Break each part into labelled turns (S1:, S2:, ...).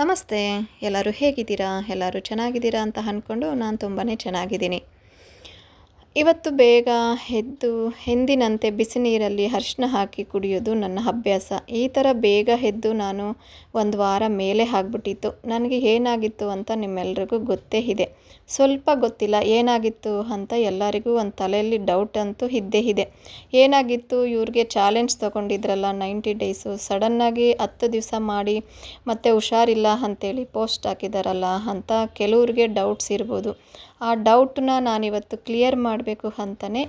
S1: ನಮಸ್ತೆ. ಎಲ್ಲರೂ ಹೇಗಿದ್ದೀರಾ? ಎಲ್ಲರೂ ಚೆನ್ನಾಗಿದ್ದೀರಾ ಅಂತ ಅಂದ್ಕೊಂಡು ನಾನು ತುಂಬಾ ಚೆನ್ನಾಗಿದ್ದೀನಿ. ಇವತ್ತು ಬೇಗ ಎದ್ದು ಎಂದಿನಂತೆ ಬಿಸಿ ನೀರಲ್ಲಿ ಅರಿಶಿನ ಹಾಕಿ ಕುಡಿಯೋದು ನನ್ನ ಅಭ್ಯಾಸ. ಈ ಥರ ಬೇಗ ಎದ್ದು ನಾನು ಒಂದು ವಾರ ಮೇಲೆ ಆಗಿಬಿಟ್ಟಿತ್ತು. ನನಗೆ ಏನಾಗಿತ್ತು ಅಂತ ನಿಮ್ಮೆಲ್ರಿಗೂ ಗೊತ್ತೇ ಇದೆ. ಸ್ವಲ್ಪ ಗೊತ್ತಿಲ್ಲ, ಏನಾಗಿತ್ತು ಅಂತ ಎಲ್ಲರಿಗೂ ಒಂದು ತಲೆಯಲ್ಲಿ ಡೌಟ್ ಅಂತೂ ಇದ್ದೇ ಇದೆ. ಏನಾಗಿತ್ತು, ಇವ್ರಿಗೆ ಚಾಲೆಂಜ್ ತೊಗೊಂಡಿದ್ರಲ್ಲ ನೈಂಟಿ ಡೇಸು ಸಡನ್ನಾಗಿ ಹತ್ತು ದಿವಸ ಮಾಡಿ ಮತ್ತೆ ಹುಷಾರಿಲ್ಲ ಅಂತೇಳಿ ಪೋಸ್ಟ್ ಹಾಕಿದಾರಲ್ಲ ಅಂತ ಕೆಲವ್ರಿಗೆ ಡೌಟ್ಸ್ ಇರ್ಬೋದು. ಆ ಡೌಟನ್ನ ನಾನಿವತ್ತು ಕ್ಲಿಯರ್ ಮಾಡಬೇಕು ಅಂತಲೇ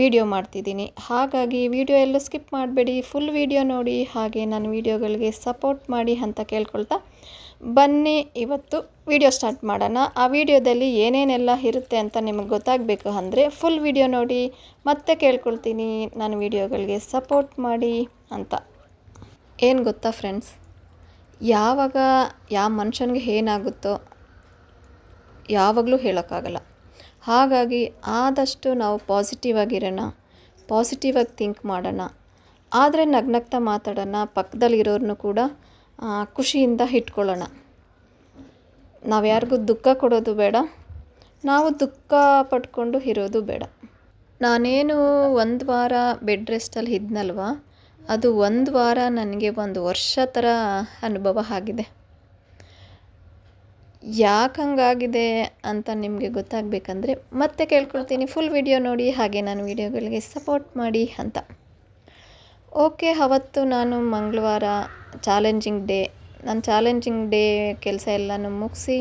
S1: ವಿಡಿಯೋ ಮಾಡ್ತಿದ್ದೀನಿ. ಹಾಗಾಗಿ ವಿಡಿಯೋ ಎಲ್ಲೂ ಸ್ಕಿಪ್ ಮಾಡಬೇಡಿ, ಫುಲ್ ವಿಡಿಯೋ ನೋಡಿ, ಹಾಗೆ ನನ್ನ ವಿಡಿಯೋಗಳಿಗೆ ಸಪೋರ್ಟ್ ಮಾಡಿ ಅಂತ ಕೇಳ್ಕೊಳ್ತಾ ಬನ್ನಿ, ಇವತ್ತು ವಿಡಿಯೋ ಸ್ಟಾರ್ಟ್ ಮಾಡೋಣ. ಆ ವಿಡಿಯೋದಲ್ಲಿ ಏನೇನೆಲ್ಲ ಇರುತ್ತೆ ಅಂತ ನಿಮಗೆ ಗೊತ್ತಾಗಬೇಕು ಅಂದರೆ ಫುಲ್ ವಿಡಿಯೋ ನೋಡಿ, ಮತ್ತೆ ಕೇಳ್ಕೊಳ್ತೀನಿ, ನನ್ನ ವಿಡಿಯೋಗಳಿಗೆ ಸಪೋರ್ಟ್ ಮಾಡಿ ಅಂತ. ಏನು ಗೊತ್ತಾ ಫ್ರೆಂಡ್ಸ್? ಯಾವಾಗ ಯಾವ ಮನುಷ್ಯನಿಗೆ ಏನಾಗುತ್ತೋ ಯಾವಾಗಲೂ ಹೇಳೋಕ್ಕಾಗಲ್ಲ. ಹಾಗಾಗಿ ಆದಷ್ಟು ನಾವು ಪಾಸಿಟಿವ್ ಆಗಿರೋಣ ಪಾಸಿಟಿವ್ ಆಗಿ ಥಿಂಕ್ ಮಾಡೋಣ. ಆದರೆ ನಗ್ನಗ್ತಾ ಮಾತಾಡೋಣ ಪಕ್ಕದಲ್ಲಿರೋರನ್ನು ಕೂಡ ಖುಷಿಯಿಂದ ಇಟ್ಕೊಳ್ಳೋಣ. ನಾವು ಯಾರಿಗೂ ದುಃಖ ಕೊಡೋದು ಬೇಡ, ನಾವು ದುಃಖ ಪಟ್ಕೊಂಡು ಇರೋದು ಬೇಡ. ನಾನೇನು ಒಂದು ವಾರ ಬೆಡ್ ರೆಸ್ಟಲ್ಲಿ ಇದ್ನಲ್ವ? ಅದು ಒಂದು ವಾರ ನನಗೆ ಒಂದು ವರ್ಷ ಥರ ಅನುಭವ ಆಗಿದೆ. ಯಾಕೆ ಹಂಗಾಗಿದೆ ಅಂತ ನಿಮಗೆ ಗೊತ್ತಾಗಬೇಕಂದ್ರೆ ಮತ್ತೆ ಕೇಳ್ಕೊಳ್ತೀನಿ ಫುಲ್ ವಿಡಿಯೋ ನೋಡಿ ಹಾಗೆ ನಾನು ವಿಡಿಯೋಗಳಿಗೆ ಸಪೋರ್ಟ್ ಮಾಡಿ ಅಂತ. ಓಕೆ ಅವತ್ತು ನಾನು ಮಂಗಳವಾರ ಚಾಲೆಂಜಿಂಗ್ ಡೇ ನಾನು ಚಾಲೆಂಜಿಂಗ್ ಡೇ ಕೆಲಸ ಎಲ್ಲನೂ ಮುಗಿಸಿ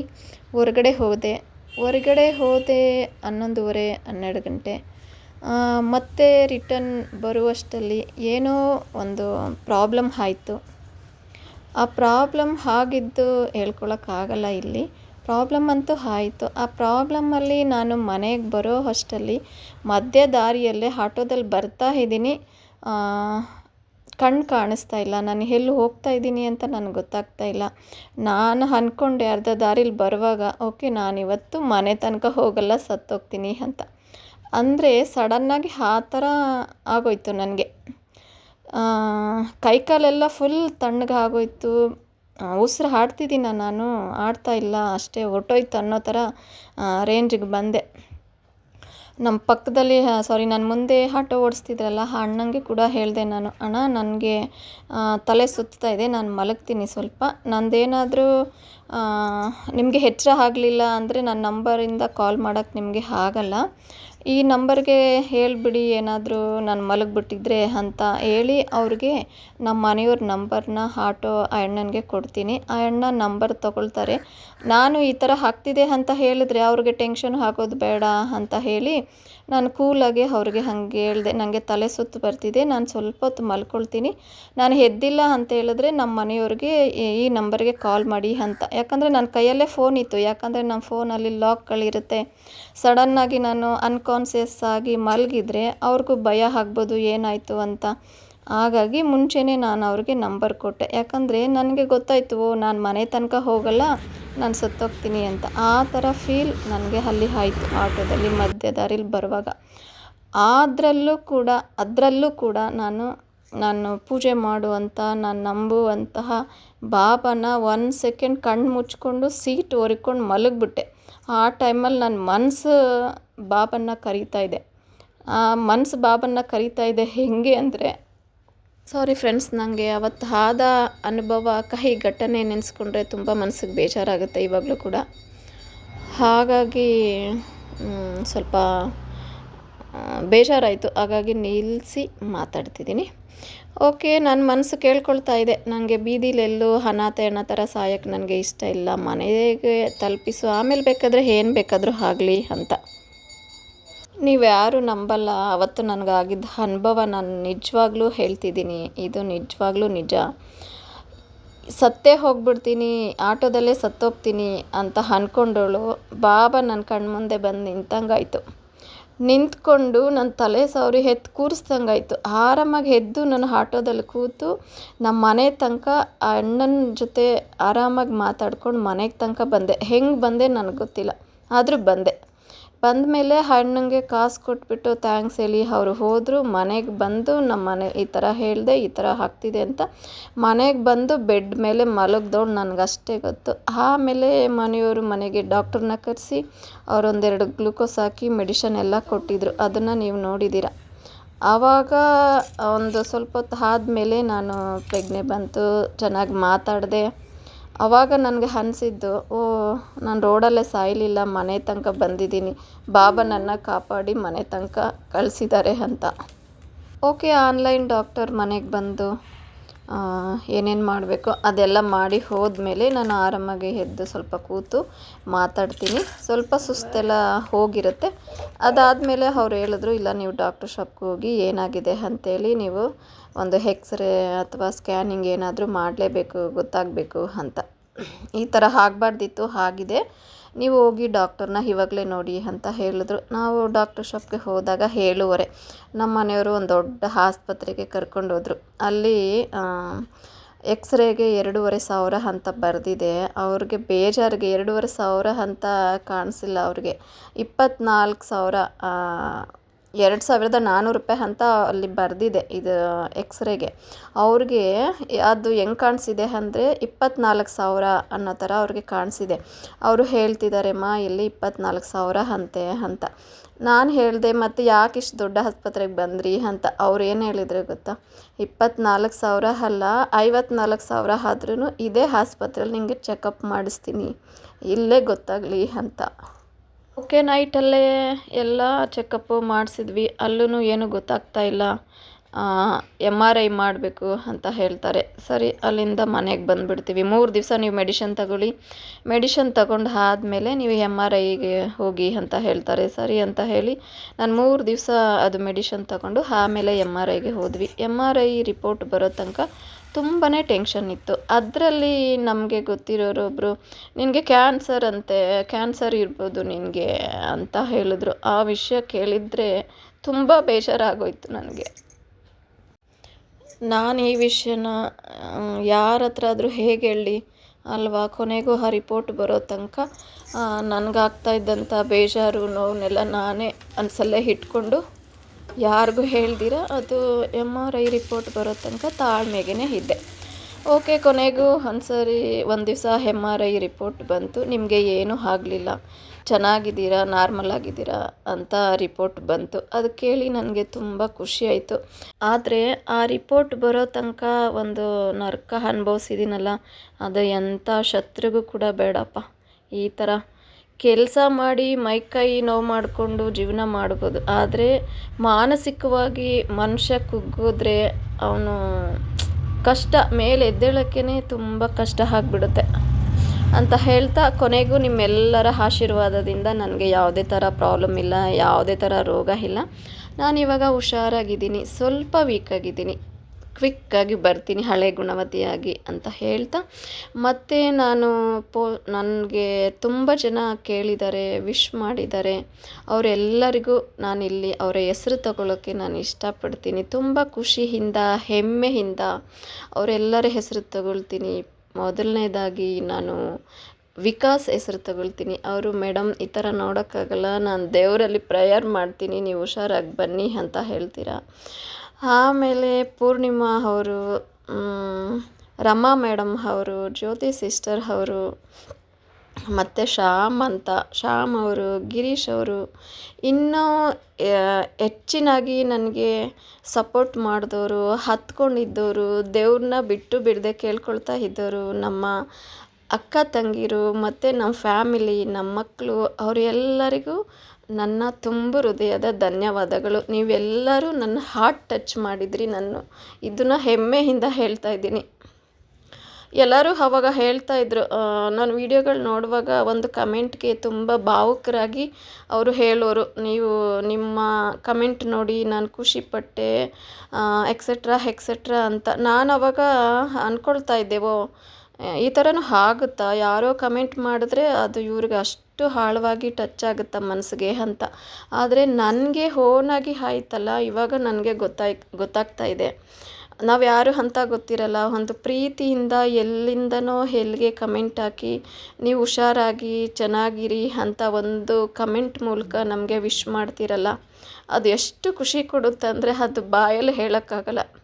S1: ಹೊರಗಡೆ ಹೋದೆ. ಹೊರಗಡೆ ಹೋದೆ ಹನ್ನೊಂದುವರೆ, ಹನ್ನೆರಡು ಗಂಟೆ. ಮತ್ತೆ ರಿಟರ್ನ್ ಬರುವಷ್ಟರಲ್ಲಿ ಏನೋ ಒಂದು ಪ್ರಾಬ್ಲಮ್ ಆಯಿತು. ಆ ಪ್ರಾಬ್ಲಮ್ ಆಗಿದ್ದು ಹೇಳ್ಕೊಳಕ್ಕಾಗಲ್ಲ ಇಲ್ಲಿ. ಪ್ರಾಬ್ಲಮ್ ಅಂತೂ ಆಯಿತು. ಆ ಪ್ರಾಬ್ಲಮ್ಮಲ್ಲಿ ನಾನು ಮನೆಗೆ ಬರೋ ಅಷ್ಟರಲ್ಲಿ ಮಧ್ಯ ದಾರಿಯಲ್ಲೇ ಆಟೋದಲ್ಲಿ ಬರ್ತಾ ಇದ್ದೀನಿ. ಕಣ್ಣು ಕಾಣಿಸ್ತಾ ಇಲ್ಲ. ನಾನು ಎಲ್ಲಿ ಹೋಗ್ತಾ ಇದ್ದೀನಿ ಅಂತ ನನಗೆ ಗೊತ್ತಾಗ್ತಾ ಇಲ್ಲ. ನಾನು ಅಂದ್ಕೊಂಡೆ ಅರ್ಧ ದಾರಿಲಿ ಬರುವಾಗ, ಓಕೆ ನಾನಿವತ್ತು ಮನೆ ತನಕ ಹೋಗಲ್ಲ, ಸತ್ತೋಗ್ತೀನಿ ಅಂತ. ಅಂದರೆ ಸಡನ್ನಾಗಿ ಆ ಥರ ಆಗೋಯ್ತು ನನಗೆ. ಕೈಕಾಲೆಲ್ಲ ಫುಲ್ ತಣ್ಣಗೆ ಆಗೋಯ್ತು. ಉಸಿರು ಆಡ್ತಿದ್ದೀನ ನಾನು ಆಡ್ತಾ ಇಲ್ಲ ಅಷ್ಟೇ, ಹೊರ್ಟೋಯ್ತು ಅನ್ನೋ ಥರ ರೇಂಜಿಗೆ ಬಂದೆ. ನಮ್ಮ ಪಕ್ಕದಲ್ಲಿ ಸಾರಿ ನನ್ನ ಮುಂದೆ ಆಟೋ ಓಡಿಸ್ತಿದ್ರಲ್ಲ, ಆ ಅಣ್ಣಂಗೆ ಕೂಡ ಹೇಳಿದೆ ನಾನು, ಅಣ್ಣ, ನನಗೆ ತಲೆ ಸುತ್ತಾ ಇದೆ, ನಾನು ಮಲಗ್ತೀನಿ ಸ್ವಲ್ಪ. ನಂದೇನಾದರೂ ನಿಮಗೆ ಹೆಚ್ಚರ ಆಗಲಿಲ್ಲ ಅಂದರೆ ನನ್ನ ನಂಬರಿಂದ ಕಾಲ್ ಮಾಡೋಕ್ಕೆ ನಿಮಗೆ ಆಗಲ್ಲ. ಈ ನಂಬರ್ಗೆ ಹೇಳಿಬಿಡಿ, ಏನಾದರೂ ನಾನು ಮಲಗಿಬಿಟ್ಟಿದ್ರೆ ಅಂತ ಹೇಳಿ ಅವ್ರಿಗೆ ನಮ್ಮ ಮನೆಯವ್ರ ನಂಬರ್ನ ಆಟೋ ಆ ಅಣ್ಣನಿಗೆ ಕೊಡ್ತೀನಿ. ಆ ಅಣ್ಣ ನಂಬರ್ ತಗೊಳ್ತಾರೆ. ನಾನು ಈ ಥರ ಆಗ್ತಿದೆ ಅಂತ ಹೇಳಿದ್ರೆ ಅವ್ರಿಗೆ ಟೆನ್ಷನ್ ಆಗೋದು ಬೇಡ ಅಂತ ಹೇಳಿ ನಾನು ಕೂಲಾಗಿ ಅವ್ರಿಗೆ ಹಂಗೆ ಹೇಳಿದೆ. ನನಗೆ ತಲೆ ಸುತ್ತು ಬರ್ತಿದೆ, ನಾನು ಸ್ವಲ್ಪ ಹೊತ್ತು ಮಲ್ಕೊಳ್ತೀನಿ. ನಾನು ಎದ್ದಿಲ್ಲ ಅಂತ ಹೇಳಿದ್ರೆ ನಮ್ಮ ಮನೆಯವ್ರಿಗೆ ಈ- ನಂಬರ್ಗೆ ಕಾಲ್ ಮಾಡಿ ಅಂತ. ಯಾಕಂದರೆ ನನ್ನ ಕೈಯಲ್ಲೇ ಫೋನ್ ಇತ್ತು. ಯಾಕಂದರೆ ನಮ್ಮ ಫೋನಲ್ಲಿ ಲಾಕ್ಗಳಿರುತ್ತೆ ಸಡನ್ನಾಗಿ ನಾನು ಅನ್ಕಾನ್ಸಿಯಸ್ ಆಗಿ ಮಲಗಿದ್ರೆ ಅವ್ರಿಗೂ ಭಯ ಆಗ್ಬೋದು, ಏನಾಯಿತು ಅಂತ. ಹಾಗಾಗಿ ಮುಂಚೆನೇ ನಾನು ಅವ್ರಿಗೆ ನಂಬರ್ ಕೊಟ್ಟೆ. ಯಾಕಂದರೆ ನನಗೆ ಗೊತ್ತಾಯಿತು, ಓ, ನಾನು ಮನೆ ತನಕ ಹೋಗಲ್ಲ, ನಾನು ಸತ್ತೋಗ್ತೀನಿ ಅಂತ. ಆ ಥರ ಫೀಲ್ ನನಗೆ ಅಲ್ಲಿ ಆಯಿತು ಆಟೋದಲ್ಲಿ ಮಧ್ಯ ದಾರಿಲಿ ಬರುವಾಗ. ಅದರಲ್ಲೂ ಕೂಡ ಅದರಲ್ಲೂ ಕೂಡ ನಾನು ನಾನು ಪೂಜೆ ಮಾಡುವಂಥ ನಾನು ನಂಬುವಂತಹ ಬಾಬಾನ ಒಂದು ಸೆಕೆಂಡ್ ಕಣ್ಣು ಮುಚ್ಕೊಂಡು ಸೀಟ್ ಒರ್ಕೊಂಡು ಮಲಗಿಬಿಟ್ಟೆ. ಆ ಟೈಮಲ್ಲಿ ನನ್ನ ಮನಸ್ಸು ಬಾಬನ್ನ ಕರೀತಾ ಇದೆ. ಆ ಮನಸ್ಸು ಬಾಬನ್ನ ಕರೀತಾ ಇದೆ ಹೆಂಗೆ ಅಂದರೆ ಸಾರಿ ಫ್ರೆಂಡ್ಸ್ ನನಗೆ ಅವತ್ತು ಆದ ಅನುಭವ, ಕಹಿ ಘಟನೆ ನೆನೆಸ್ಕೊಂಡ್ರೆ ತುಂಬ ಮನಸ್ಸಿಗೆ ಬೇಜಾರಾಗುತ್ತೆ ಇವಾಗಲೂ ಕೂಡ. ಹಾಗಾಗಿ ಸ್ವಲ್ಪ ಬೇಜಾರಾಯಿತು. ಹಾಗಾಗಿ ನಿಲ್ಲಿಸಿ ಮಾತಾಡ್ತಿದ್ದೀನಿ. ಓಕೆ ನನ್ನ ಮನಸ್ಸು ಕೇಳ್ಕೊಳ್ತಾ ಇದೆ. ನನಗೆ ಬೀದಿಲೆಲ್ಲೂ ಅನಾಥ ಹೆಣ ಥರ ಸಾಯಕ್ಕೆ ನನಗೆ ಇಷ್ಟ ಇಲ್ಲ. ಮನೆಗೆ ತಲುಪಿಸು. ಆಮೇಲೆ ಬೇಕಾದರೆ ಏನು ಬೇಕಾದರೂ ಆಗಲಿ ಅಂತ. ನೀವು ಯಾರು ನಂಬಲ್ಲ. ಅವತ್ತು ನನಗಾಗಿದ್ದ ಅನುಭವ ನಾನು ನಿಜವಾಗ್ಲೂ ಹೇಳ್ತಿದ್ದೀನಿ. ಇದು ನಿಜವಾಗ್ಲೂ ನಿಜ. ಸತ್ತೇ ಹೋಗ್ಬಿಡ್ತೀನಿ. ಆಟೋದಲ್ಲೇ ಸತ್ತೋಗ್ತೀನಿ ಅಂತ ಅಂದ್ಕೊಂಡವಳು ಬಾಬಾ ನನ್ನ ಕಣ್ಮುಂದೆ ಬಂದು ನಿಂತಂಗಾಯ್ತು. ನಿಂತ್ಕೊಂಡು ನನ್ನ ತಲೆ ಸವರಿ ಎದ್ದು ಕೂರಿಸ್ದಂಗಾಯ್ತು. ಆರಾಮಾಗಿ ಎದ್ದು ನಾನು ಆಟೋದಲ್ಲಿ ಕೂತು ನಮ್ಮ ಮನೆ ತನಕ ಆ ಅಣ್ಣನ ಜೊತೆ ಆರಾಮಾಗಿ ಮಾತಾಡ್ಕೊಂಡು ಮನೆಗೆ ತನಕ ಬಂದೆ. ಹೆಂಗೆ ಬಂದೆ ನನಗೆ ಗೊತ್ತಿಲ್ಲ. ಆದರೂ ಬಂದೆ. ಬಂದ ಮೇಲೆ ಹಣ್ಣಂಗೆ ಕಾಸು ಕೊಟ್ಬಿಟ್ಟು ಥ್ಯಾಂಕ್ಸ್ ಹೇಳಿ ಅವರು ಹೋದರು, ಮನೆಗೆ ಬಂದು ನಮ್ಮ ಮನೆ ಈ ಥರ ಹೇಳಿದೆ, ಈ ಥರ ಆಗ್ತಿದೆ ಅಂತ ಮನೆಗೆ ಬಂದು ಬೆಡ್ ಮೇಲೆ ಮಲಗ್ದವಳು ನನಗಷ್ಟೇ ಗೊತ್ತು. ಆಮೇಲೆ ಮನೆಯವರು ಮನೆಗೆ ಡಾಕ್ಟ್ರನ್ನ ಕರೆಸಿ ಅವರೊಂದೆರಡು ಗ್ಲೂಕೋಸ್ ಹಾಕಿ ಮೆಡಿಷನ್ ಎಲ್ಲ ಕೊಟ್ಟಿದ್ದರು ಅದನ್ನು ನೀವು ನೋಡಿದ್ದೀರ? ಆವಾಗ ಒಂದು ಸ್ವಲ್ಪ ಹೊತ್ತು ಆದಮೇಲೆ ನಾನು ಪ್ರಜ್ಞೆ ಬಂತು, ಚೆನ್ನಾಗಿ ಮಾತಾಡಿದೆ. ಆವಾಗ ನನಗೆ ಅನಿಸಿದ್ದು, ಓ, ನಾನು ರೋಡಲ್ಲೇ ಸಾಯಲಿಲ್ಲ, ಮನೆ ತನಕ ಬಂದಿದ್ದೀನಿ, ಬಾಬಾ ನನ್ನ ಕಾಪಾಡಿ ಮನೆ ತನಕ ಕಳಿಸಿದ್ದಾರೆ ಅಂತ. ಓಕೆ, ಆನ್ಲೈನ್ ಡಾಕ್ಟರ್ ಮನೆಗೆ ಬಂದು ಏನೇನು ಮಾಡಬೇಕು ಅದೆಲ್ಲ ಮಾಡಿ ಹೋದ್ಮೇಲೆ ನಾನು ಆರಾಮಾಗಿ ಎದ್ದು ಸ್ವಲ್ಪ ಕೂತು ಮಾತಾಡ್ತೀನಿ. ಸ್ವಲ್ಪ ಸುಸ್ತೆಲ್ಲ ಹೋಗಿರುತ್ತೆ. ಅದಾದಮೇಲೆ ಅವ್ರು ಹೇಳಿದ್ರು, ಇಲ್ಲ, ನೀವು ಡಾಕ್ಟರ್ ಶಾಪ್ಗೆ ಹೋಗಿ ಏನಾಗಿದೆ ಅಂತೇಳಿ ನೀವು ಒಂದು ಎಕ್ಸ್ರೇ ಅಥವಾ ಸ್ಕ್ಯಾನಿಂಗ್ ಏನಾದರೂ ಮಾಡಲೇಬೇಕು, ಗೊತ್ತಾಗಬೇಕು ಅಂತ. ಈ ಥರ ಆಗಬಾರ್ದಿತ್ತು ಆಗಿದೆ ನೀವು ಹೋಗಿ ಡಾಕ್ಟರ್ನ ಇವಾಗಲೇ ನೋಡಿ ಅಂತ ಹೇಳಿದ್ರು. ನಾವು ಡಾಕ್ಟರ್ ಶಾಪ್ಗೆ ಹೋದಾಗ ಏಳುವರೆ ನಮ್ಮ ಮನೆಯವರು ಒಂದು ದೊಡ್ಡ ಆಸ್ಪತ್ರೆಗೆ ಕರ್ಕೊಂಡು ಹೋದರು. ಅಲ್ಲಿ ಎಕ್ಸ್ರೇಗೆ ಎರಡೂವರೆ ಸಾವಿರ ಅಂತ ಬರೆದಿದೆ. ಅವ್ರಿಗೆ ಬೇಜಾರಿಗೆ ಎರಡೂವರೆ ಸಾವಿರ ಅಂತ ಕಾಣಿಸಿಲ್ಲ ಅವ್ರಿಗೆ. ಇಪ್ಪತ್ನಾಲ್ಕು ಸಾವಿರ ಎರಡು ಸಾವಿರದ ನಾನ್ನೂರು ರೂಪಾಯಿ ಅಂತ ಅಲ್ಲಿ ಬರೆದಿದೆ ಇದು ಎಕ್ಸ್ರೇಗೆ ಅವ್ರಿಗೆ ಅದು ಹೆಂಗೆ ಕಾಣಿಸಿದೆ ಅಂದರೆ ಇಪ್ಪತ್ನಾಲ್ಕು ಸಾವಿರ ಅನ್ನೋ ಥರ ಅವ್ರಿಗೆ ಕಾಣಿಸಿದೆ. ಅವರು ಹೇಳ್ತಿದ್ದಾರೆ ಅಮ್ಮ ಇಲ್ಲಿ ಇಪ್ಪತ್ನಾಲ್ಕು ಸಾವಿರ ಅಂತೆ ಅಂತ. ನಾನು ಹೇಳಿದೆ, ಮತ್ತು ಯಾಕೆ ಇಷ್ಟು ದೊಡ್ಡ ಆಸ್ಪತ್ರೆಗೆ ಬಂದ್ರಿ? ಅಂತ. ಅವ್ರು ಏನು ಹೇಳಿದ್ರು ಗೊತ್ತಾ? ಇಪ್ಪತ್ನಾಲ್ಕು ಸಾವಿರ ಅಲ್ಲ, ಐವತ್ನಾಲ್ಕು ಸಾವಿರ ಆದ್ರೂ ಇದೇ ಆಸ್ಪತ್ರೆಯಲ್ಲಿ ನಿಮಗೆ ಚೆಕಪ್ ಮಾಡಿಸ್ತೀನಿ. ಇಲ್ಲೇ ಗೊತ್ತಾಗಲಿ ಅಂತ. ಓಕೆ ನೈಟಲ್ಲೇ ಎಲ್ಲ ಚೆಕಪ್ಪು ಮಾಡಿಸಿದ್ವಿ. ಅಲ್ಲೂ ಏನೂ ಗೊತ್ತಾಗ್ತಾ ಇಲ್ಲ. ಎಂ ಆರ್ ಐ ಮಾಡಬೇಕು ಅಂತ ಹೇಳ್ತಾರೆ. ಸರಿ, ಅಲ್ಲಿಂದ ಮನೆಗೆ ಬಂದುಬಿಡ್ತೀವಿ. ಮೂರು ದಿವಸ ನೀವು ಮೆಡಿಷನ್ ತಗೊಳ್ಳಿ. ಮೆಡಿಷನ್ ತಗೊಂಡು ಆದಮೇಲೆ ನೀವು ಎಂ ಆರ್ ಐಗೆ ಹೋಗಿ ಅಂತ ಹೇಳ್ತಾರೆ. ಸರಿ ಅಂತ ಹೇಳಿ ನಾನು ಮೂರು ದಿವಸ ಅದು ಮೆಡಿಷನ್ ತಗೊಂಡು ಆಮೇಲೆ ಎಂ ಆರ್ ಐಗೆ ಹೋದ್ವಿ. ಎಂ ಆರ್ ಐ ರಿಪೋರ್ಟ್ ಬರೋ ತನಕ ತುಂಬಾ ಟೆನ್ಷನ್ ಇತ್ತು. ಅದರಲ್ಲಿ ನಮಗೆ ಗೊತ್ತಿರೋರೊಬ್ಬರು ನಿನಗೆ ಕ್ಯಾನ್ಸರ್ ಅಂತೆ, ಕ್ಯಾನ್ಸರ್ ಇರ್ಬೋದು ನಿನಗೆ ಅಂತ ಹೇಳಿದ್ರು. ಆ ವಿಷಯ ಕೇಳಿದರೆ ತುಂಬ ಬೇಜಾರಾಗೋಯಿತು ನನಗೆ. ನಾನು ಈ ವಿಷಯನ ಯಾರ ಹತ್ರ ಆದರೂ ಹೇಗೆ ಹೇಳಿ ಅಲ್ವಾ, ಕೊನೆಗೂ ಆ ರಿಪೋರ್ಟ್ ಬರೋ ತನಕ ನನಗಾಗ್ತಾ ಇದ್ದಂಥ ಬೇಜಾರು ನೋವನ್ನೆಲ್ಲ ನಾನೇ ಅನ್ಸಲ್ಲೇ ಇಟ್ಕೊಂಡು ಯಾರಿಗೂ ಹೇಳ್ದಿರ, ಅದು ಎಂ ಆರ್ ಐ ರಿಪೋರ್ಟ್ ಬರೋ ತನಕ ತಾಳ್ಮೆಗೇ ಇದ್ದೆ. ಓಕೆ ಕೊನೆಗೂ ಒಂದು ಸರಿ ಒಂದು ದಿವಸ ಎಂ ಆರ್ ಐ ರಿಪೋರ್ಟ್ ಬಂತು. ನಿಮಗೆ ಏನೂ ಆಗಲಿಲ್ಲ. ಚೆನ್ನಾಗಿದ್ದೀರಾ ನಾರ್ಮಲ್ ಆಗಿದ್ದೀರಾ ಅಂತ ರಿಪೋರ್ಟ್ ಬಂತು. ಅದು ಕೇಳಿ ನನಗೆ ತುಂಬ ಖುಷಿ ಆಯಿತು. ಆದರೆ ಆ ರಿಪೋರ್ಟ್ ಬರೋ ತನಕ ಒಂದು ನರ್ಕ ಅನುಭವಿಸಿದ್ದೀನಲ್ಲ ಅದು ಎಂಥ ಶತ್ರುಗೂ ಕೂಡ ಬೇಡಪ್ಪ. ಈ ಥರ ಕೆಲಸ ಮಾಡಿ ಮೈ ಕೈ ನೋವು ಮಾಡಿಕೊಂಡು ಜೀವನ ಮಾಡ್ಬೋದು. ಆದರೆ ಮಾನಸಿಕವಾಗಿ ಮನುಷ್ಯ ಕುಗ್ಗಿದ್ರೆ ಅವನು ಕಷ್ಟ, ಮೇಲೆ ಎದ್ದೇಳೋಕ್ಕೇ ತುಂಬ ಕಷ್ಟ ಆಗಿಬಿಡುತ್ತೆ. ಅಂತ ಹೇಳ್ತಾ ಕೊನೆಗೂ ನಿಮ್ಮೆಲ್ಲರ ಆಶೀರ್ವಾದದಿಂದ ನನಗೆ ಯಾವುದೇ ಥರ ಪ್ರಾಬ್ಲಮ್ ಇಲ್ಲ, ಯಾವುದೇ ಥರ ರೋಗ ಇಲ್ಲ. ನಾನಿವಾಗ ಹುಷಾರಾಗಿದ್ದೀನಿ, ಸ್ವಲ್ಪ ವೀಕಾಗಿದ್ದೀನಿ ಕ್ವಿಕ್ಕಾಗಿ ಬರ್ತೀನಿ, ಹಳೆ ಗುಣವತಿಯಾಗಿ ಅಂತ ಹೇಳ್ತಾ, ಮತ್ತು ನಾನು ಪೋ, ನನಗೆ ತುಂಬ ಜನ ಕೇಳಿದ್ದಾರೆ ವಿಶ್ ಮಾಡಿದ್ದಾರೆ ಅವರೆಲ್ಲರಿಗೂ ನಾನಿಲ್ಲಿ ಅವರ ಹೆಸ್ರು ತಗೊಳ್ಳೋಕ್ಕೆ ನಾನು ಇಷ್ಟಪಡ್ತೀನಿ. ತುಂಬ ಖುಷಿಯಿಂದ, ಹೆಮ್ಮೆಯಿಂದ ಅವರೆಲ್ಲರ ಹೆಸರು ತಗೊಳ್ತೀನಿ. ಮೊದಲನೇದಾಗಿ ನಾನು ವಿಕಾಸ್ ಹೆಸರು ತಗೊಳ್ತೀನಿ. ಅವರು ಮೇಡಮ್ ಈ ಥರ ನೋಡೋಕ್ಕಾಗಲ್ಲ. ನಾನು ದೇವರಲ್ಲಿ ಪ್ರೇಯರ್ ಮಾಡ್ತೀನಿ. ನೀವು ಹುಷಾರಾಗಿ ಬನ್ನಿ ಅಂತ ಹೇಳ್ತೀರಾ. ಆಮೇಲೆ ಪೂರ್ಣಿಮಾ ಅವರು ರಮಾ ಮೇಡಮ್ ಅವರು, ಜ್ಯೋತಿ ಸಿಸ್ಟರ್ ಅವರು, ಮತ್ತು ಶ್ಯಾಮ್ ಅಂತ, ಶ್ಯಾಮ್ ಅವರು, ಗಿರೀಶ್ ಅವರು, ಇನ್ನೂ ಹೆಚ್ಚಿನಾಗಿ ನನಗೆ ಸಪೋರ್ಟ್ ಮಾಡಿದವರು, ಹತ್ಕೊಂಡಿದ್ದವರು, ದೇವ್ರನ್ನ ಬಿಟ್ಟು ಬಿಡದೆ ಕೇಳ್ಕೊಳ್ತಾ ಇದ್ದವರು ನಮ್ಮ ಅಕ್ಕ ತಂಗಿರು, ಮತ್ತು ನಮ್ಮ ಫ್ಯಾಮಿಲಿ, ನಮ್ಮ ಮಕ್ಕಳು ಅವರೆಲ್ಲರಿಗೂ ನನ್ನ ತುಂಬ ಹೃದಯದ ಧನ್ಯವಾದಗಳು. ನೀವೆಲ್ಲರೂ ನನ್ನ ಹಾರ್ಟ್ ಟಚ್ ಮಾಡಿದ್ರಿ ನಾನು ಇದನ್ನು ಹೆಮ್ಮೆಯಿಂದ ಹೇಳ್ತಾ ಇದ್ದೀನಿ. ಎಲ್ಲರೂ ಅವಾಗ ಹೇಳ್ತಾ ಇದ್ರು ನಾನು ವಿಡಿಯೋಗಳು ನೋಡುವಾಗ ಒಂದು ಕಮೆಂಟ್ಗೆ ತುಂಬ ಭಾವುಕರಾಗಿ ಅವರು ಹೇಳೋರು, ನೀವು ನಿಮ್ಮ ಕಮೆಂಟ್ ನೋಡಿ ನಾನು ಖುಷಿಪಟ್ಟೆ ಎಕ್ಸೆಟ್ರಾ ಎಕ್ಸೆಟ್ರಾ ಅಂತ. ನಾನು ಅವಾಗ ಅಂದ್ಕೊಳ್ತಾ ಇದ್ದೆವೋ ಈ ಥರನೂ ಆಗುತ್ತಾ? ಯಾರೋ ಕಮೆಂಟ್ ಮಾಡಿದ್ರೆ ಅದು ಇವ್ರಿಗೆ ಅಷ್ಟು ಆಳವಾಗಿ ಟಚ್ ಆಗುತ್ತೆ ಮನಸ್ಸಿಗೆ ಅಂತ. ಆದರೆ ನನಗೆ ಓನಾಗಿ ಆಯ್ತಲ್ಲ ಇವಾಗ ನನಗೆ ಗೊತ್ತಾಯ್, ಗೊತ್ತಾಗ್ತಾ ಇದೆ. ನಾವು ಯಾರು ಅಂತ ಗೊತ್ತಿರಲ್ಲ, ಒಂದು ಪ್ರೀತಿಯಿಂದ ಎಲ್ಲಿಂದನೋ ಎಲ್ಲಿಗೆ ಕಮೆಂಟ್ ಹಾಕಿ, ನೀವು ಹುಷಾರಾಗಿ, ಚೆನ್ನಾಗಿರಿ ಅಂತ ಒಂದು ಕಮೆಂಟ್ ಮೂಲಕ ನಮಗೆ ವಿಶ್ ಮಾಡ್ತೀರಲ್ಲ. ಅದು ಎಷ್ಟು ಖುಷಿ ಕೊಡುತ್ತೆ ಅಂದರೆ ಅದು ಬಾಯಲ್ಲಿ ಹೇಳೋಕ್ಕಾಗಲ್ಲ.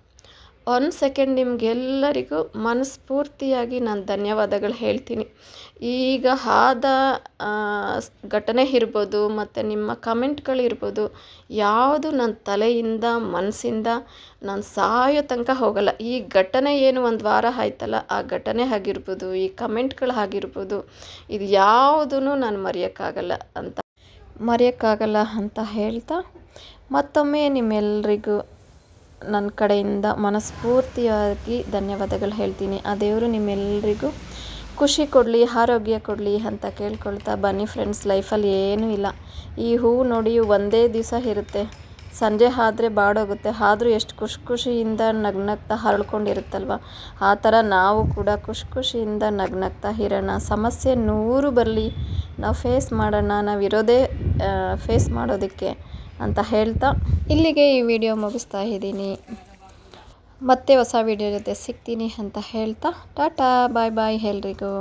S1: ಒಂದು ಸೆಕೆಂಡ್ ನಿಮಗೆಲ್ಲರಿಗೂ ಮನಸ್ಫೂರ್ತಿಯಾಗಿ ನಾನು ಧನ್ಯವಾದಗಳು ಹೇಳ್ತೀನಿ. ಈಗ ಆದ ಘಟನೆ ಇರ್ಬೋದು, ಮತ್ತು ನಿಮ್ಮ ಕಮೆಂಟ್ಗಳಿರ್ಬೋದು ಯಾವುದು ನನ್ನ ತಲೆಯಿಂದ, ಮನಸ್ಸಿಂದ ನಾನು ಸಾಯೋ ತನಕ ಹೋಗಲ್ಲ. ಈ ಘಟನೆ ಏನು ಒಂದು ವಾರ ಆಯ್ತಲ್ಲ, ಆ ಘಟನೆ ಆಗಿರ್ಬೋದು, ಈ ಕಮೆಂಟ್ಗಳು ಆಗಿರ್ಬೋದು, ಇದು ಯಾವುದೂ ನಾನು ಮರೆಯೋಕ್ಕಾಗಲ್ಲ ಅಂತ. ಮರೆಯೋಕ್ಕಾಗಲ್ಲ ಅಂತ ಹೇಳ್ತಾ ಮತ್ತೊಮ್ಮೆ ನಿಮ್ಮೆಲ್ಲರಿಗೂ ನನ್ನ ಕಡೆಯಿಂದ ಮನಸ್ಫೂರ್ತಿಯಾಗಿ ಧನ್ಯವಾದಗಳು ಹೇಳ್ತೀನಿ. ಆ ದೇವರು ನಿಮ್ಮೆಲ್ಲರಿಗೂ ಖುಷಿ ಕೊಡಲಿ, ಆರೋಗ್ಯ ಕೊಡಲಿ ಅಂತ ಕೇಳ್ಕೊಳ್ತಾ ಬನ್ನಿ ಫ್ರೆಂಡ್ಸ್. ಲೈಫಲ್ಲಿ ಏನೂ ಇಲ್ಲ. ಈ ಹೂವು ನೋಡಿ ಒಂದೇ ದಿವಸ ಇರುತ್ತೆ. ಸಂಜೆ ಆದ್ರೆ ಬಾಡೋಗುತ್ತೆ. ಆದರೂ ಎಷ್ಟು ಖುಷಿ ಖುಷಿಯಿಂದ ನಗ್ನಗ್ತಾ ಹರಳ್ಕೊಂಡಿರುತ್ತಲ್ವ? ಆ ಥರ ನಾವು ಕೂಡ ಖುಷಿ ಖುಷಿಯಿಂದ ನಗ್ನಗ್ತಾ ಇರೋಣ. ಸಮಸ್ಯೆ ನೂರು ಬರಲಿ. ನಾವು ಫೇಸ್ ಮಾಡೋಣ. ನಾವು ಇರೋದೇ ಫೇಸ್ ಮಾಡೋದಕ್ಕೆ. ಅಂತ ಹೇಳ್ತಾ ಇಲ್ಲಿಗೆ ಈ ವಿಡಿಯೋ ಮುಗಿಸ್ತಾ ಇದ್ದೀನಿ. ಮತ್ತೆ ಹೊಸ ವಿಡಿಯೋ ಜೊತೆ ಸಿಗ್ತೀನಿ ಅಂತ ಹೇಳ್ತಾ ಟಾಟಾ, ಬಾಯ್ ಬಾಯ್ ಎಲ್ರಿಗೂ.